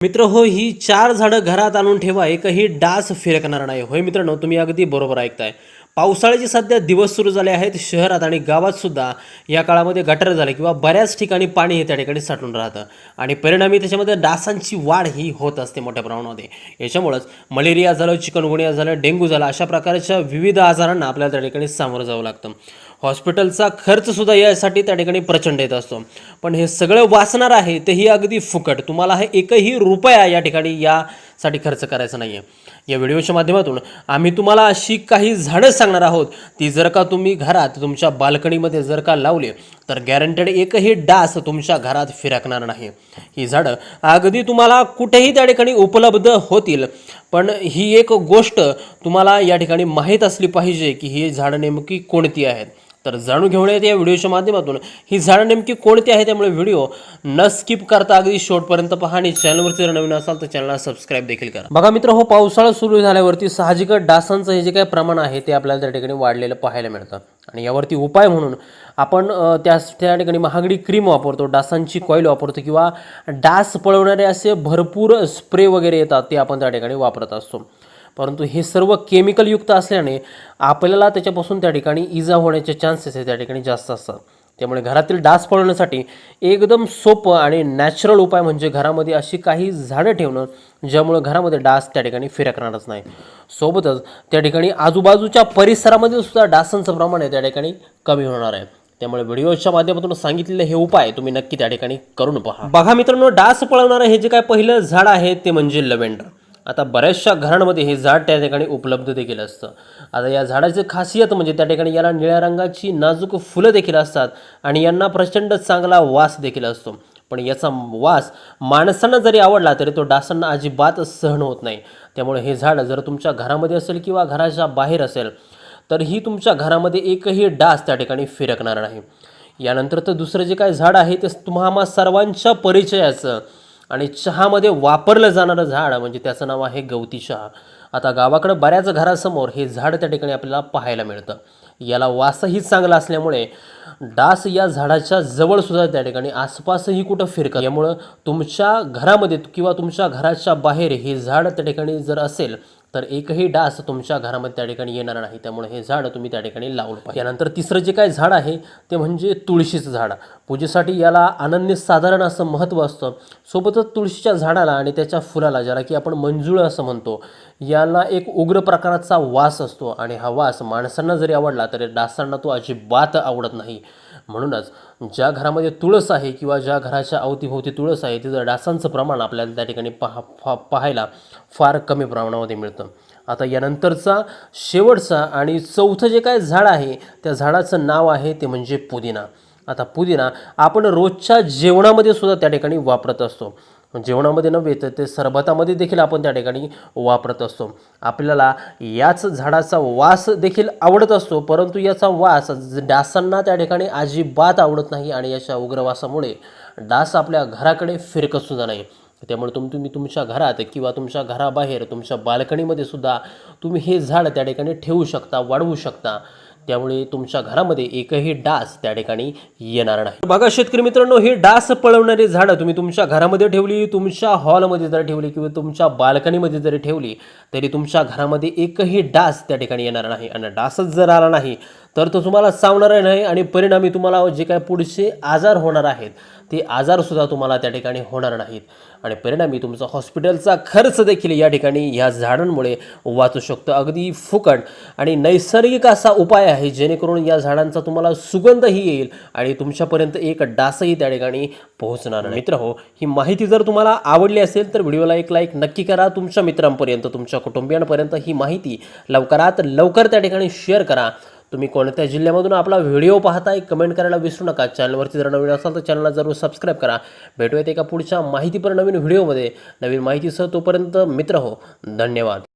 मित्र हो ही चार झाडं घरात आणून ठेवा एकही डास फिरकणार नाही. होय मित्रांनो तुम्ही अगदी बरोबर ऐकताय. पावसाळ्याचे सध्या दिवस सुरू झाले आहेत शहरात आणि गावात सुद्धा या काळामध्ये गटर झाले किंवा बऱ्याच ठिकाणी पाणी हे त्या ठिकाणी साठून राहतं. आणि परिणामी त्याच्यामध्ये डासांची वाढ ही होत असते मोठ्या प्रमाणामध्ये. याच्यामुळंच मलेरिया झालं चिकनगुनिया झालं डेंग्यू झालं अशा प्रकारच्या विविध आजारांना आपल्याला त्या ठिकाणी सामोरं जावं लागतं. हॉस्पिटलचा खर्चसुद्धा यासाठी त्या ठिकाणी प्रचंड येत असतो. पण हे सगळं वाचणार आहे तेही अगदी फुकट. तुम्हाला हे एकही रुपया या ठिकाणी यासाठी खर्च करायचा नाही आहे या व्हिडिओच्या माध्यमातून आम्ही तुम्हाला अशी काही झाडं सांगणार आहोत. ती जर का तुम्ही घरात तुमच्या बाल्कनीमध्ये जर का लावले तर गॅरंटेड एकही डास तुमच्या घरात फिरकणार नाही. ही झाडं अगदी तुम्हाला कुठेही त्या ठिकाणी उपलब्ध होतील. पण ही एक गोष्ट तुम्हाला या ठिकाणी माहीत असली पाहिजे की ही झाडं नेमकी कोणती आहेत. तर जाणून घेऊयात या व्हिडिओच्या माध्यमातून. ही झाडं नेमकी कोणती आहे त्यामुळे व्हिडिओ न स्किप करता अगदी शेवटपर्यंत पहा आणि चॅनलवरती जर नवीन असाल तर चॅनलला सबस्क्राईब देखील करा. बघा मित्र हो पावसाळा सुरू झाल्यावरती साहजिकच डासांचं हे जे काही प्रमाण आहे ते आपल्याला त्या ठिकाणी वाढलेलं पाहायला मिळतं. आणि यावरती उपाय म्हणून आपण त्या त्या ठिकाणी महागडी क्रीम वापरतो डासांची कॉईल वापरतो किंवा डास पळवणारे असे भरपूर स्प्रे वगैरे येतात ते आपण त्या ठिकाणी वापरत असतो. परंतु हे सर्व केमिकलयुक्त असल्याने आपल्याला त्याच्यापासून त्या ठिकाणी इजा होण्याचे चान्सेस आहे त्या ठिकाणी जास्त असतात. त्यामुळे घरातील डास पळवण्यासाठी एकदम सोपं आणि नॅचरल उपाय म्हणजे घरामध्ये अशी काही झाडं ठेवणं ज्यामुळे घरामध्ये डास त्या ठिकाणी फिरकणारच नाही. सोबतच त्या ठिकाणी आजूबाजूच्या परिसरामध्ये सुद्धा डासांचं प्रमाण आहे त्या ठिकाणी कमी होणार आहे. त्यामुळे व्हिडिओच्या माध्यमातून सांगितलेले हे उपाय तुम्ही नक्की त्या ठिकाणी करून पहा. बघा मित्रांनो डास पळवणारं हे जे काय पहिलं झाड आहे ते म्हणजे लव्हेंडर आता बऱ्याचशा घरांमध्ये हे झाड त्या ठिकाणी उपलब्ध देखील असतं. आता या झाडाची खासियत म्हणजे त्या ठिकाणी याला निळ्या रंगाची नाजूक फुलं देखील असतात आणि यांना प्रचंड चांगला वास देखील असतो. पण याचा वास माणसांना जरी आवडला तरी तो डासांना अजिबात सहन होत नाही. त्यामुळे हे झाड जर तुमच्या घरामध्ये असेल किंवा घराच्या बाहेर असेल तर ही तुमच्या घरामध्ये एकही डास त्या ठिकाणी फिरकणार नाही. यानंतर तर दुसरं जे काय झाड आहे ते तुम्हा सर्वांच्या परिचयाचं. आणि चहामध्ये वापरलं जाणारं झाड म्हणजे त्याचं नाव आहे गवती चहा. आता गावाकडं बऱ्याच घरासमोर हे झाड त्या ठिकाणी आपल्याला पाहायला मिळतं. याला वासही चांगला असल्यामुळे डास या झाडाच्या जवळसुद्धा त्या ठिकाणी आसपासही कुठं फिरकत. यामुळं तुमच्या घरामध्ये किंवा तुमच्या घराच्या बाहेर हे झाड त्या ठिकाणी जर असेल तर एकही डास तुमच्या घरामध्ये त्या ठिकाणी येणार नाही. त्यामुळे हे झाड तुम्ही त्या ठिकाणी लावलं पाहिजे यानंतर तिसरं जे काय झाड आहे ते म्हणजे तुळशीचं झाड. पूजेसाठी याला अनन्यसाधारण असं महत्त्व असतं. सोबतच तुळशीच्या झाडाला आणि त्याच्या फुलाला ज्याला की आपण मंजुळ असं म्हणतो याला एक उग्र प्रकाराचा वास असतो. आणि हा वास माणसांना जरी आवडला तरी डासांना तो अजिबात आवडत नाही. म्हणूनच ज्या घरामध्ये तुळस आहे किंवा ज्या घराच्या अवतीभोवती तुळस आहे तिथं डासांचं प्रमाण आपल्याला त्या ठिकाणी पहा पा पाहायला फार कमी प्रमाणामध्ये मिळतं. आता यानंतरचा शेवटचा आणि चौथं जे काय झाड आहे त्या झाडाचं नाव आहे ते म्हणजे पुदिना. आता पुदिना आपण रोजच्या जेवणामध्ये सुद्धा त्या ठिकाणी वापरत असतो. जेवणामध्ये नव्हे तर ते सरबतामध्ये देखील आपण त्या ठिकाणी वापरत असतो. आपल्याला याच झाडाचा वास देखील आवडत असतो परंतु याचा वास डासांना त्या ठिकाणी अजिबात आवडत नाही आणि याच्या उग्रवासामुळे डास आपल्या घराकडे फिरकत सुद्धा नाही. त्यामुळे तुम तुम्ही तुमच्या घरात किंवा तुमच्या घराबाहेर तुमच्या बाल्कनीमध्ये सुद्धा तुम्ही हे झाड त्या ठिकाणी ठेवू शकता वाढवू शकता. त्यामुळे तुमच्या घरामध्ये एकही डास त्या ठिकाणी येणार नाही. बघा शेतकरी मित्रांनो हे डास पळवणारी झाडं तुम्ही तुमच्या घरामध्ये ठेवली तुमच्या हॉलमध्ये जर ठेवली किंवा तुमच्या बाल्कनीमध्ये जरी ठेवली तरी तुमच्या घरामध्ये एकही डास त्या ठिकाणी येणार नाही. आणि डासच जर आला नाही तर तो तुम्हाला चावणार नाही आणि परिणामी तुम्हाला जे काय पुढचे आजार होणार आहेत ते आजारसुद्धा तुम्हाला त्या ठिकाणी होणार नाहीत. आणि परिणामी तुमचा हॉस्पिटलचा खर्च देखील या ठिकाणी या झाडांमुळे वाचू शकतो. अगदी फुकट आणि नैसर्गिक असा उपाय आहे जेणेकरून या झाडांचा तुम्हाला सुगंधही येईल आणि तुमच्यापर्यंत एक डासही त्या ठिकाणी पोहोचणार मित्र हो ही माहिती जर तुम्हाला आवडली असेल तर व्हिडिओला एक लाईक नक्की करा. तुमच्या मित्रांपर्यंत तुमच्या कुटुंबियांपर्यंत ही माहिती लवकरात लवकर त्या ठिकाणी शेअर करा. तुम्ही कोणत्या जिल्ह्यामधून आपला व्हिडिओ पाहताय कमेंट करायला विसरू नका. चॅनलवरती जर नवीन असाल तर चॅनलला जरूर सबस्क्राईब करा. भेटूयात एका पुढच्या माहितीपर नवीन व्हिडिओमध्ये. नवीन माहितीसह तोपर्यंत मित्र हो. धन्यवाद.